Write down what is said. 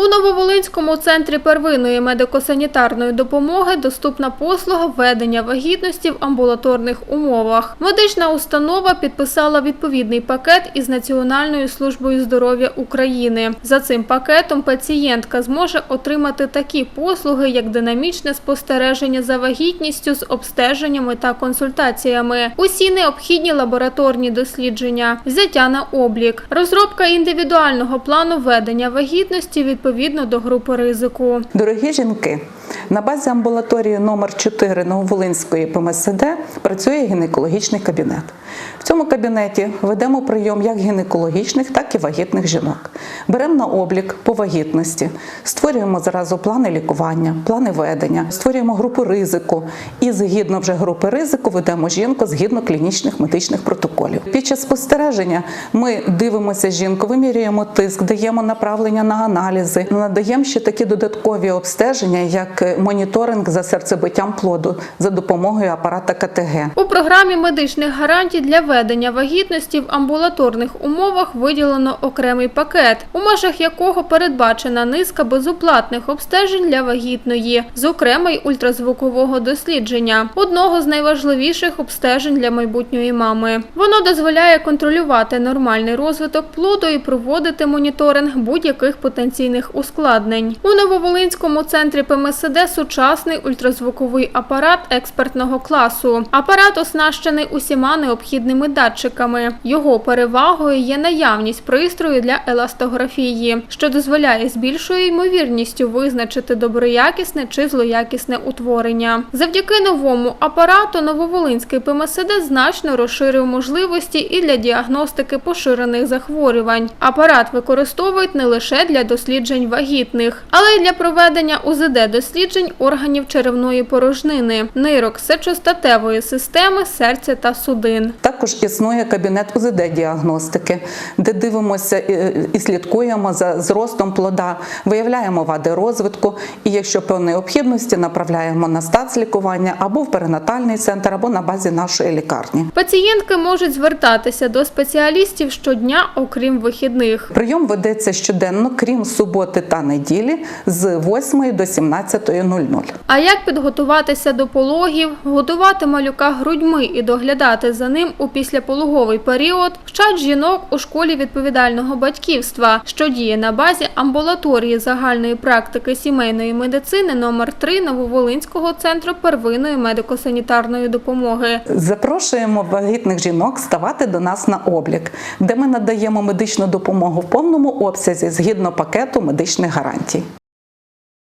У Нововолинському центрі первинної медико-санітарної допомоги доступна послуга введення вагітності в амбулаторних умовах. Медична установа підписала відповідний пакет із Національною службою здоров'я України. За цим пакетом пацієнтка зможе отримати такі послуги, як динамічне спостереження за вагітністю з обстеженнями та консультаціями, усі необхідні лабораторні дослідження, взяття на облік, розробка індивідуального плану ведення вагітності відповідно до групи ризику. Дорогі жінки, на базі амбулаторії номер 4 Нововолинської ПМСД працює гінекологічний кабінет. В цьому кабінеті ведемо прийом як гінекологічних, так і вагітних жінок. Беремо на облік по вагітності, створюємо зразу плани лікування, плани ведення, створюємо групу ризику і згідно вже групи ризику ведемо жінку згідно клінічних медичних протоколів. Під час спостереження ми дивимося жінку, вимірюємо тиск, даємо направлення на аналізи, надаємо ще такі додаткові обстеження, як моніторинг за серцебиттям плоду за допомогою апарата КТГ. У програмі медичних гарантій для ведення вагітності в амбулаторних умовах виділено окремий пакет, у межах якого передбачена низка безоплатних обстежень для вагітної, зокрема й ультразвукового дослідження, одного з найважливіших обстежень для майбутньої мами. Воно дозволяє контролювати нормальний розвиток плоду і проводити моніторинг будь-яких потенційних ускладнень. У Нововолинському центрі ПМСД сучасний ультразвуковий апарат експертного класу. Апарат оснащений усіма необхідними датчиками. Його перевагою є наявність пристрою для еластографії, що дозволяє з більшою ймовірністю визначити доброякісне чи злоякісне утворення. Завдяки новому апарату Нововолинський ПМСД значно розширив можливості і для діагностики поширених захворювань. Апарат використовують не лише для досліджень вагітних, але й для проведення УЗД досліджень органів черевної порожнини, нирок, сечостатевої системи, серця та судин. Також існує кабінет УЗД-діагностики, де дивимося і- слідкуємо за зростом плода, виявляємо вади розвитку, і якщо по необхідності направляємо на стацлікування або в перинатальний центр, або на базі нашої лікарні. Пацієнтки можуть звертатися до спеціалістів щодня, окрім вихідних. Прийом ведеться щоденно, крім суботи та неділі, з 8 до 17.00. А як підготуватися до пологів, годувати малюка грудьми і доглядати за ним у післяпологовий період, вчать жінок у школі відповідального батьківства, що діє на базі амбулаторії загальної практики сімейної медицини номер 3 Нововолинського центру первинної медико-санітарної допомоги. Запрошуємо вагітних жінок ставати до нас на облік, де ми надаємо медичну допомогу в повному обсязі згідно пакету медичних гарантій.